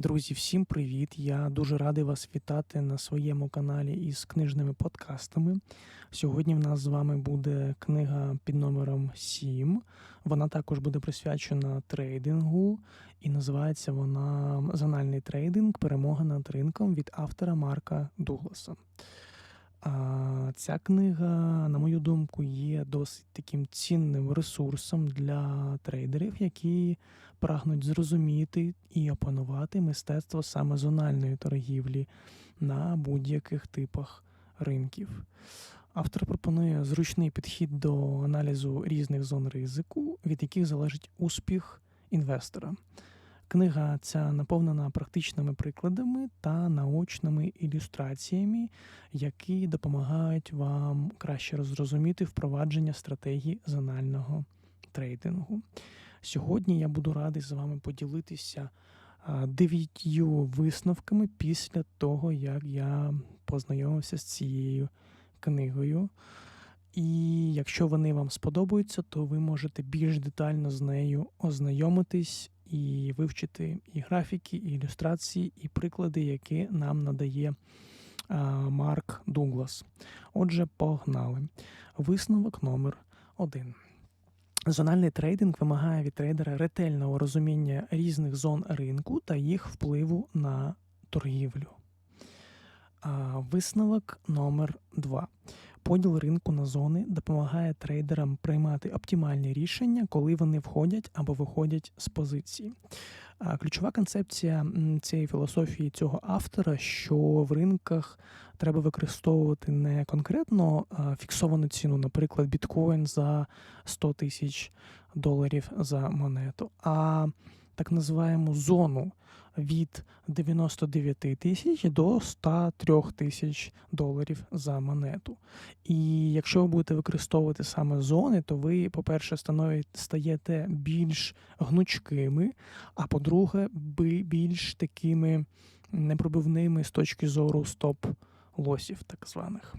Друзі, всім привіт! Я дуже радий вас вітати на своєму каналі із книжними подкастами. Сьогодні в нас з вами буде книга під номером 7. Вона також буде присвячена трейдингу, і називається вона Зональний трейдинг Перемога над ринком від автора Марка Дугласа. Ця книга, на мою думку, є досить таким цінним ресурсом для трейдерів, які прагнуть зрозуміти і опанувати мистецтво саме зональної торгівлі на будь-яких типах ринків. Автор пропонує зручний підхід до аналізу різних зон ризику, від яких залежить успіх інвестора. Книга ця наповнена практичними прикладами та наочними ілюстраціями, які допомагають вам краще зрозуміти впровадження стратегії зонального трейдингу. Сьогодні я буду радий з вами поділитися дев'ятью висновками після того, як я познайомився з цією книгою. І якщо вони вам сподобаються, то ви можете більш детально з нею ознайомитись і вивчити і графіки, і ілюстрації, і приклади, які нам надає Марк Дуглас. Отже, погнали. Висновок номер один. Зональний трейдинг вимагає від трейдера ретельного розуміння різних зон ринку та їх впливу на торгівлю. Висновок номер 2 Поділ ринку на зони допомагає трейдерам приймати оптимальні рішення, коли вони входять або виходять з позиції. Ключова концепція цієї філософії цього автора, що в ринках треба використовувати не конкретно фіксовану ціну, наприклад, біткоін за 100 тисяч доларів за монету, а так називаємо зону від 99 тисяч до 103 тисяч доларів за монету. І якщо ви будете використовувати саме зони, то ви, по-перше, стаєте більш гнучкими, а по-друге, більш такими непробивними з точки зору стоп-лосів, так званих.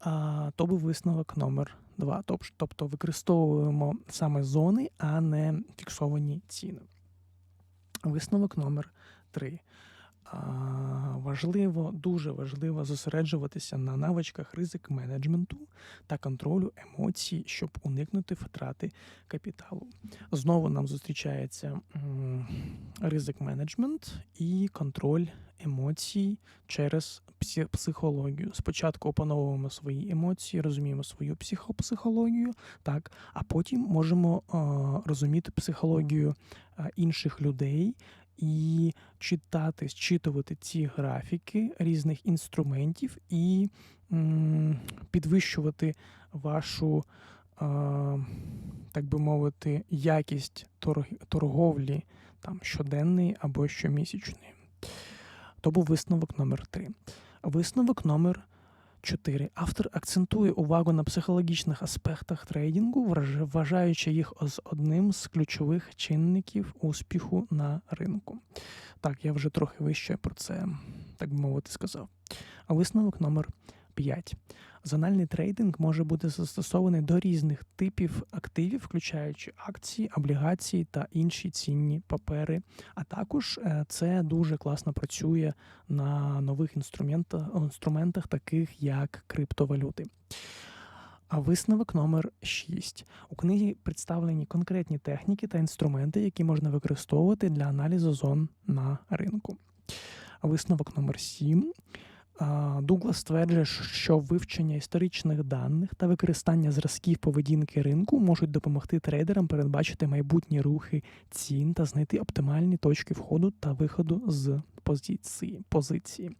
А, То був висновок номер 2. Тобто використовуємо саме зони, а не фіксовані ціни. Висновок номер 3 Важливо, дуже важливо зосереджуватися на навичках ризик менеджменту та контролю емоцій, щоб уникнути втрати капіталу. Знову нам зустрічається ризик менеджмент і контроль емоцій через психологію. Спочатку опановуємо свої емоції, розуміємо свою психопсихологію, так, а потім можемо розуміти психологію інших людей і читати, зчитувати ці графіки різних інструментів і м, підвищувати вашу, а, так би мовити, якість торговлі там щоденної або щомісячної. То був висновок номер 3 Висновок номер 4. Автор акцентує увагу на психологічних аспектах трейдингу, вважаючи їх одним з ключових чинників успіху на ринку. Так, я вже трохи вище про це, так би мовити, сказав. А висновок номер 5. Зональний трейдинг може бути застосований до різних типів активів, включаючи акції, облігації та інші цінні папери. А також е, це дуже класно працює на нових інструментах, інструментах таких як криптовалюти. А висновок номер 6. У книгі представлені конкретні техніки та інструменти, які можна використовувати для аналізу зон на ринку. Висновок номер 7. Дуглас стверджує, що вивчення історичних даних та використання зразків поведінки ринку можуть допомогти трейдерам передбачити майбутні рухи цін та знайти оптимальні точки входу та виходу з позиції. позиції.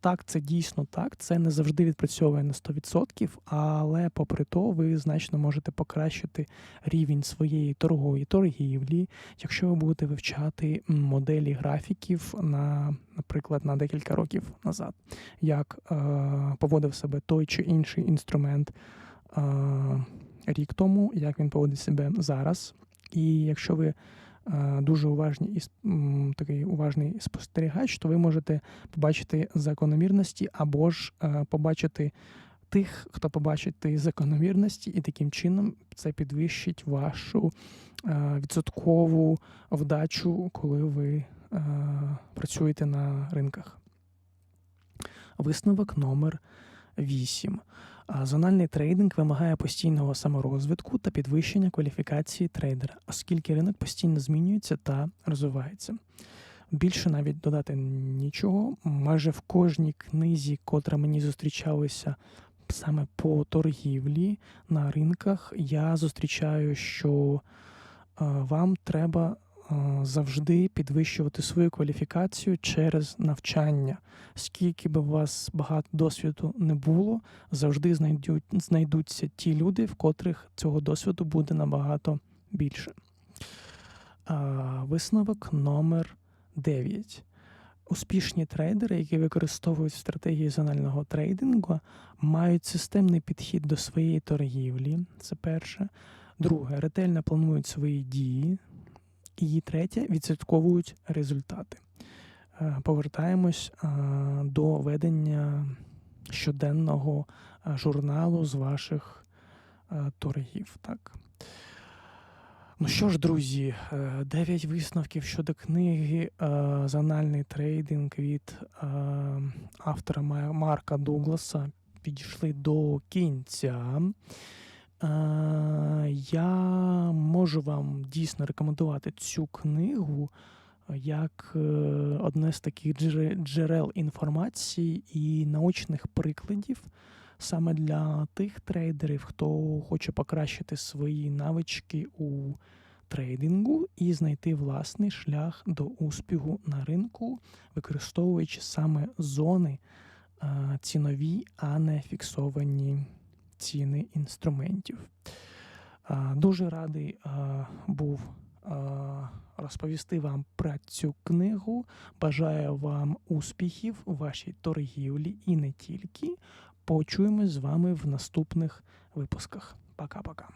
Так, це дійсно так. Це не завжди відпрацьовує на 100%, але попри то, ви значно можете покращити рівень своєї торгової торгівлі, якщо ви будете вивчати моделі графіків на, наприклад, на декілька років назад, як е, поводив себе той чи інший інструмент е, рік тому, як він поводить себе зараз. І якщо ви дуже уважні і такий уважний спостерігач, то ви можете побачити закономірності або ж е, побачити тих, хто побачить ті закономірності, і таким чином це підвищить вашу е, відсоткову вдачу, коли ви е, працюєте на ринках. Висновок номер 8. Зональний трейдинг вимагає постійного саморозвитку та підвищення кваліфікації трейдера, оскільки ринок постійно змінюється та розвивається. Більше навіть додати нічого. Майже в кожній книзі, котра мені зустрічалася саме по торгівлі на ринках, я зустрічаю, що е, вам треба завжди підвищувати свою кваліфікацію через навчання. Скільки би у вас багато досвіду не було, завжди знайдуть, знайдуться ті люди, в котрих цього досвіду буде набагато більше. Висновок номер 9. Успішні трейдери, які використовують стратегії зонального трейдингу, мають системний підхід до своєї торгівлі. Це перше. Друге, ретельно планують свої дії. І третє, відслідковують результати. Е, Повертаємось е, до ведення щоденного е, журналу з ваших торгів. Так. Ну що ж, друзі, е, 9 висновків щодо книги Зональний трейдинг від автора Марка Дугласа підійшли до кінця. Е, Я можу вам дійсно рекомендувати цю книгу е, як е, одне з таких джерел інформації і наочних прикладів саме для тих трейдерів, хто хоче покращити свої навички у трейдингу і знайти власний шлях до успіху на ринку, використовуючи саме зони цінові, а не фіксовані ціни інструментів. Дуже радий був розповісти вам про цю книгу. Бажаю вам успіхів у вашій торгівлі і не тільки. Почуємось з вами в наступних випусках. Пока-пока.